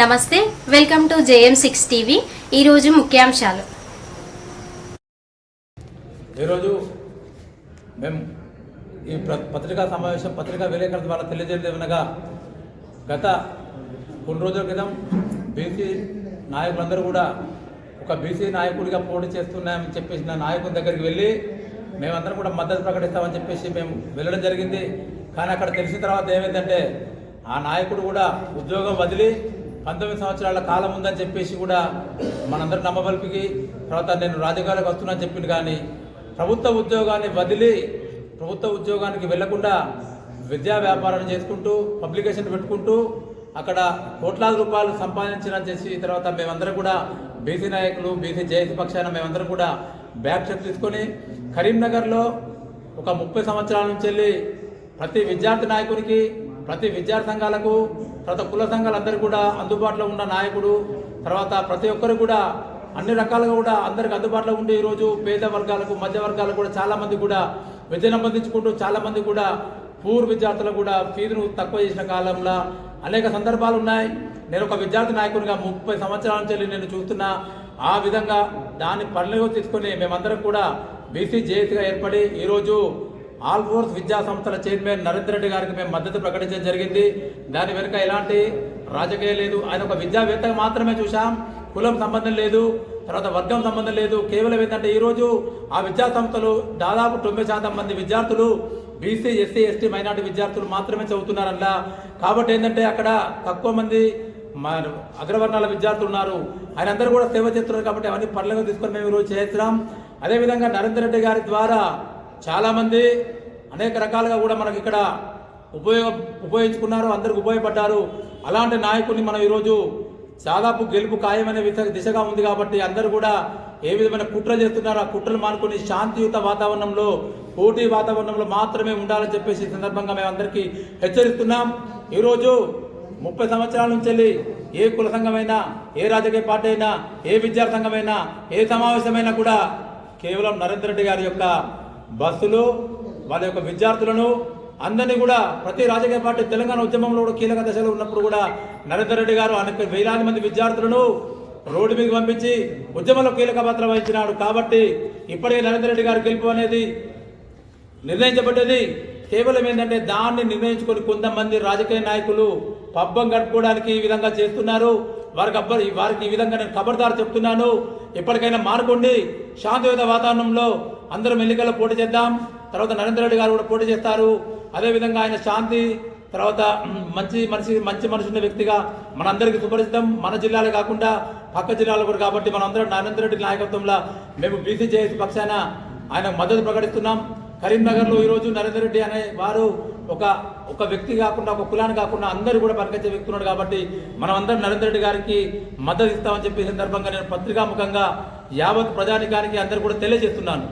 నమస్తే welcome to JM six TV. ఈరోజు ముఖ్యాంశాలు. ఈరోజు మేము ఈ పత్రికా సమావేశం పత్రికా విలేకరుల ద్వారా తెలియజేయలేదనగా గత కొన్ని రోజుల క్రితం బీసీ నాయకులందరూ కూడా ఒక బీసీ నాయకుడిగా పోటీ చేస్తున్నామని చెప్పేసి నా నాయకుని దగ్గరికి వెళ్ళి మేమందరం కూడా మద్దతు ప్రకటిస్తామని చెప్పేసి మేము వెళ్ళడం జరిగింది. కానీ అక్కడ తెలిసిన తర్వాత ఏమైందంటే ఆ నాయకుడు కూడా ఉద్యోగం వదిలి పంతొమ్మిది సంవత్సరాల కాలం ఉందని చెప్పేసి కూడా మనందరూ నమ్మబలిపికి తర్వాత నేను రాజకీయాలకు వస్తున్నాను చెప్పింది కానీ ప్రభుత్వ ఉద్యోగాన్ని వదిలి ప్రభుత్వ ఉద్యోగానికి వెళ్ళకుండా విద్యా వ్యాపారాన్ని చేసుకుంటూ పబ్లికేషన్ పెట్టుకుంటూ అక్కడ కోట్లాది రూపాయలు సంపాదించడం చేసి తర్వాత మేమందరం కూడా బీసీ నాయకులు బీసీ జేఏసీ పక్షాన మేమందరం కూడా బ్యాక్ చెక్ తీసుకొని కరీంనగర్లో ఒక ముప్పై సంవత్సరాల నుంచి వెళ్ళి ప్రతి విద్యార్థి నాయకునికి ప్రతి విద్యార్థి సంఘాలకు తర్వాత కుల సంఘాలందరూ కూడా అందుబాటులో ఉన్న నాయకుడు తర్వాత ప్రతి ఒక్కరు కూడా అన్ని రకాలుగా కూడా అందరికి అందుబాటులో ఉండే ఈరోజు పేద వర్గాలకు మధ్య వర్గాలకు కూడా చాలామంది కూడా విద్యను అందించుకుంటూ చాలామంది కూడా పూర్ విద్యార్థులకు కూడా ఫీజును తక్కువ చేసిన కాలంలో అనేక సందర్భాలు ఉన్నాయి. నేను ఒక విద్యార్థి నాయకునిగా ముప్పై సంవత్సరాల నుంచి నేను చూస్తున్నా. ఆ విధంగా దాన్ని పరిణిలో తీసుకొని మేమందరం కూడా బీసీ జేఏసీగా ఏర్పడి ఈరోజు ఆల్ ఫోర్స్ విద్యా సంస్థల చైర్మన్ నరేంద్ర రెడ్డి గారికి మేము మద్దతు ప్రకటించడం జరిగింది. దాని వెనుక ఎలాంటి రాజకీయం లేదు. ఆయన ఒక విద్యావేత్తగా మాత్రమే చూశాం. కులం సంబంధం లేదు. తర్వాత వర్గం సంబంధం లేదు. కేవలం ఏంటంటే ఈరోజు ఆ విద్యా సంస్థలు దాదాపు తొంభై శాతం మంది విద్యార్థులు బీసీ ఎస్సీ ఎస్టీ మైనార్టీ విద్యార్థులు మాత్రమే చదువుతున్నారంట. కాబట్టి ఏంటంటే అక్కడ తక్కువ మంది అగ్రవర్ణాల విద్యార్థులు ఉన్నారు. ఆయన అందరూ కూడా సేవ చేస్తున్నారు కాబట్టి అవన్నీ పనులుగా తీసుకొని మేము ఈరోజు చేస్తున్నాం. అదేవిధంగా నరేంద్ర రెడ్డి గారి ద్వారా చాలామంది అనేక రకాలుగా కూడా మనకి ఇక్కడ ఉపయోగ ఉపయోగించుకున్నారు అందరికి ఉపయోగపడ్డారు. అలాంటి నాయకుడిని మనం ఈరోజు దాదాపు గెలుపు ఖాయమనే దిశగా ఉంది కాబట్టి అందరూ కూడా ఏ విధమైన కుట్ర చేస్తున్నారు ఆ కుట్రలు మానుకొని శాంతియుత వాతావరణంలో పోటీ వాతావరణంలో మాత్రమే ఉండాలని చెప్పేసి ఈ సందర్భంగా మేము అందరికీ హెచ్చరిస్తున్నాం. ఈరోజు ముప్పై సంవత్సరాల నుంచి వెళ్ళి ఏ కుల సంఘమైనా ఏ రాజకీయ పార్టీ అయినా ఏ విద్యార్థి సంఘమైనా ఏ సమావేశమైనా కూడా కేవలం నరేంద్ర రెడ్డి గారి యొక్క బస్సులు వాళ్ళ యొక్క విద్యార్థులను అందరినీ కూడా ప్రతి రాజకీయ పార్టీ తెలంగాణ ఉద్యమంలో కూడా కీలక దశలో ఉన్నప్పుడు కూడా నరేందర్ రెడ్డి గారు అనేక వేలాది మంది విద్యార్థులను రోడ్డు మీద పంపించి ఉద్యమంలో కీలక పాత్ర వహించినాడు. కాబట్టి ఇప్పటికే నరేందర్ రెడ్డి గారు గెలుపు అనేది నిర్ణయించబడ్డది. కేవలం ఏంటంటే దాన్ని నిర్ణయించుకొని కొంతమంది రాజకీయ నాయకులు పబ్బం గడుపుకోవడానికి ఈ విధంగా చేస్తున్నారు. వారికి అబ్బ వారికి ఈ విధంగా నేను ఖబర్దారు చెప్తున్నాను. ఎప్పటికైనా మారుకోండి. శాంతియుత వాతావరణంలో అందరం ఎన్నికల్లో పోటీ చేద్దాం. తర్వాత నరేంద్ర రెడ్డి గారు కూడా పోటీ చేస్తారు. అదేవిధంగా ఆయన శాంతి తర్వాత మంచి మనిషి మంచి మనిషి ఉన్న వ్యక్తిగా మనందరికీ సుపరిచితం. మన జిల్లాలే కాకుండా పక్క జిల్లాలో కూడా కాబట్టి మనందరం నరేంద్ర రెడ్డి నాయకత్వంలో మేము బీసీ జేఏసీ పక్షాన ఆయన మద్దతు ప్రకటిస్తున్నాం. కరీంనగర్లో ఈరోజు నరేంద్ర రెడ్డి అనే వారు ఒక ఒక వ్యక్తి కాకుండా ఒక కులాన్ని కాకుండా అందరూ కూడా పనికొచ్చే వ్యక్తి ఉన్నాడు కాబట్టి మనం అందరం నరేంద్ర రెడ్డి గారికి మద్దతు ఇస్తామని చెప్పి సందర్భంగా నేను పత్రికాముఖంగా యావత్ ప్రజానికానికి అందరూ కూడా తెలియజేస్తున్నాను.